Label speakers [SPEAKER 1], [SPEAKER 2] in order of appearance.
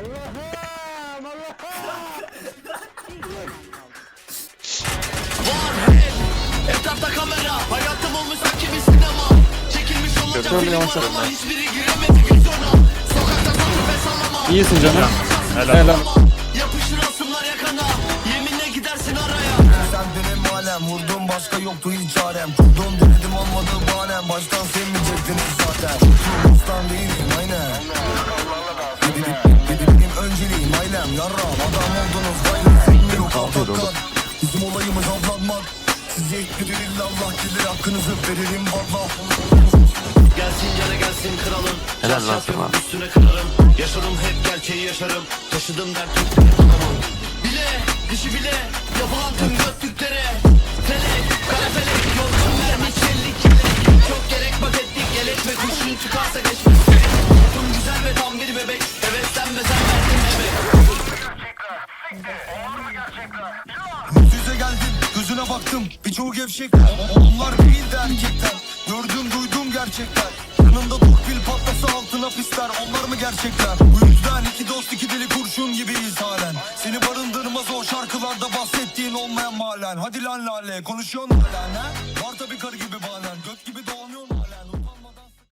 [SPEAKER 1] Allah'ım Allah'ım.
[SPEAKER 2] Etrafta kamera Hayatım olmuş sanki bir sinema Çekilmiş olunca
[SPEAKER 3] Kötü
[SPEAKER 2] film
[SPEAKER 3] yavaş
[SPEAKER 2] var
[SPEAKER 3] yapma.
[SPEAKER 2] ama hiçbiri giremedi vizyona Sokakta tam nefes alamam
[SPEAKER 3] İyisin canım.
[SPEAKER 4] Helal.
[SPEAKER 3] Helal.
[SPEAKER 2] Yapışır asımlar yakana Yeminle gidersin araya
[SPEAKER 5] Sen benim alem Vurdum başka yoktu hiç çarem Kurdum denedim olmadı bahanem Baştan sevmeyecektiniz zaten ustan değilim aynen Size ekledir Allah gelir hakkınızı veririm valla
[SPEAKER 2] Gelsin gene gelsin kralım.
[SPEAKER 6] Helal
[SPEAKER 2] yapıyorum,
[SPEAKER 6] sana.
[SPEAKER 2] Üstüne kırarım. Yaşarım hep gerçeği yaşarım. Taşıdım dert adamım Bile dişi bile Yapılan tüm göklüklere Felek kara felek Yolcum vermiş elli kelek Çok gerek bak ettik Gelek ve kurşun çıkarsa geçmiş
[SPEAKER 5] Yüz geldim gözüne baktım Birçoğu gevşek Onlar değildi erkekler Gördüm duydum gerçekler. Yanımda torpil patlasa altına pisler Onlar mı gerçekler? Bu yüzden iki dost iki deli kurşun gibiyiz halen. Seni barındırmaz o şarkılarda bahsettiğin olmayan mahallen Hadi lan lale konuşuyorsun hala ne? Var tabi karı gibi